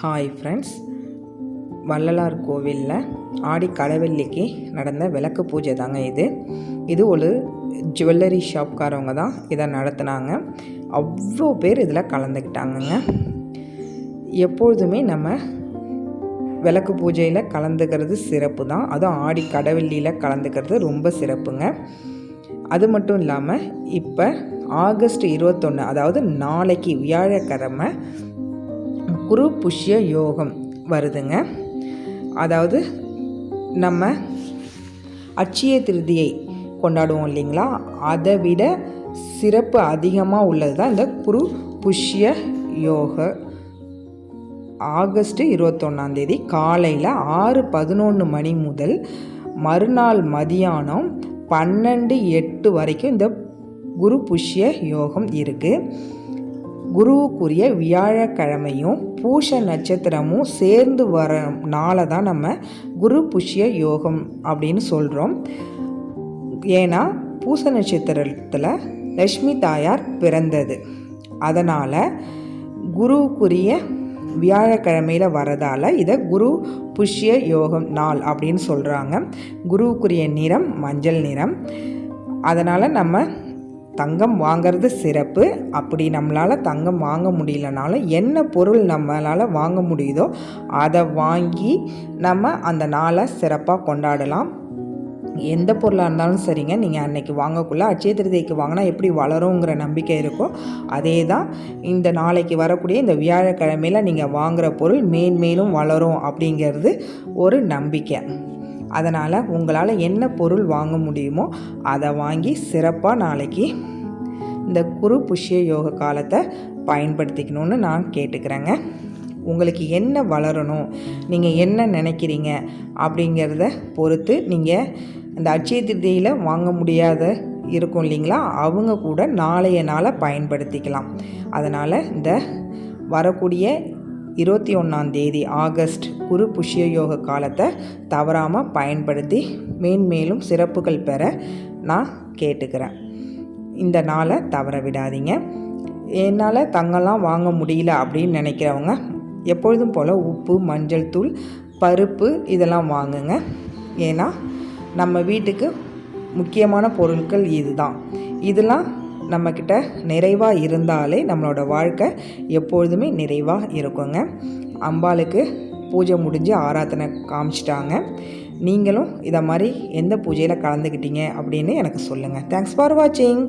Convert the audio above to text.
Hi friends Vallalar கோவிலில் ஆடி கடவெள்ளிக்கு நடந்த விளக்கு பூஜை தாங்க இது. இது ஒரு ஜுவல்லரி ஷாப்காரவங்க தான் இதை நடத்துனாங்க. அவ்வளோ பேர் இதில் கலந்துக்கிட்டாங்கங்க. எப்பொழுதுமே நம்ம விளக்கு பூஜையில் கலந்துக்கிறது சிறப்பு தான். அதுவும் ஆடி கடவெள்ளியில் கலந்துக்கிறது ரொம்ப சிறப்புங்க. அது மட்டும் இல்லாமல் இப்போ ஆகஸ்ட் இருபத்தொன்று அதாவது நாளைக்கு வியாழக்கிழமை குரு புஷ்ய யோகம் வருதுங்க. அதாவது நம்ம அட்சய திருதியை கொண்டாடுவோம் இல்லைங்களா? அதை விட சிறப்பு அதிகமாக உள்ளது தான் இந்த குரு புஷ்ய யோக. ஆகஸ்ட் இருபத்தொன்னாந்தேதி காலையில் ஆறு பதினொன்று மணி முதல் மறுநாள் மதியானம் பன்னெண்டு எட்டு வரைக்கும் இந்த குரு புஷ்ய யோகம் இருக்குது குருவுக்குரிய வியாழக்கிழமையும் பூஷ நட்சத்திரமும் சேர்ந்து வர நாளை தான் நம்ம குரு புஷ்ய யோகம் அப்படின்னு சொல்கிறோம் ஏன்னா பூச நட்சத்திரத்தில் லக்ஷ்மி தாயார் பிறந்தது. அதனால் குருவுக்குரிய வியாழக்கிழமையில் வரதால் இதை குரு புஷ்ய யோகம் நாள் அப்படின்னு சொல்கிறாங்க குருவுக்குரிய நிறம் மஞ்சள் நிறம். அதனால் நம்ம தங்கம் வாங்கிறது சிறப்பு. அப்படி நம்மளால் தங்கம் வாங்க முடியலனாலும் என்ன பொருள் நம்மளால் வாங்க முடியுதோ அதை வாங்கி நம்ம அந்த நாளை சிறப்பாக கொண்டாடலாம். எந்த பொருளாக இருந்தாலும் சரிங்க. நீங்கள் அன்னைக்கு வாங்கக்குள்ளே அட்சய திருதிக்கு வாங்கினா எப்படி வளருங்கிற நம்பிக்கை இருக்கோ அதே தான் இந்த நாளைக்கு வரக்கூடிய இந்த வியாழக்கிழமையில் நீங்கள் வாங்குகிற பொருள் மேன்மேலும் வளரும் அப்படிங்கிறது ஒரு நம்பிக்கை. அதனால் உங்களால் என்ன பொருள் வாங்க முடியுமோ அதை வாங்கி சிறப்பாக நாளைக்கு இந்த குரு புஷ்ய யோக காலத்தை பயன்படுத்திக்கணும்னு நான் கேட்டுக்கிறேங்க. உங்களுக்கு என்ன வளரணும் நீங்கள் என்ன நினைக்கிறீங்க அப்படிங்கிறத பொறுத்து நீங்கள் இந்த அட்சய திருதியில் வாங்க முடியாத இருக்கும் இல்லைங்களா? அவங்க கூட நாளைய நாளை பயன்படுத்திக்கலாம். அதனால் இந்த வரக்கூடிய இருபத்தி ஒன்றாந்தேதி ஆகஸ்ட் குரு புஷ்ய யோக காலத்தை தவறாமல் பயன்படுத்தி மேன்மேலும் சிறப்புகள் பெற நான் கேட்டுக்கிறேன். இந்த நாளை தவற விடாதீங்க. என்னால் தங்கெல்லாம் வாங்க முடியல அப்படின்னு நினைக்கிறவங்க எப்பொழுதும் போல் உப்பு மஞ்சள் தூள் பருப்பு இதெல்லாம் வாங்குங்க. ஏன்னா நம்ம வீட்டுக்கு முக்கியமான பொருட்கள் இதுதான். இதெல்லாம் நம்மக்கிட்ட நிறைவாக இருந்தாலே நம்மளோட வாழ்க்கை எப்பொழுதுமே நிறைவாக இருக்குங்க. அம்பாளுக்கு பூஜை முடிஞ்சு ஆராதனை காமிச்சிட்டாங்க. நீங்களும் இதை மாதிரி எந்த பூஜையில் கலந்துக்கிட்டீங்க அப்படின்னு எனக்கு சொல்லுங்கள் தேங்க்ஸ் ஃபார் வாட்சிங்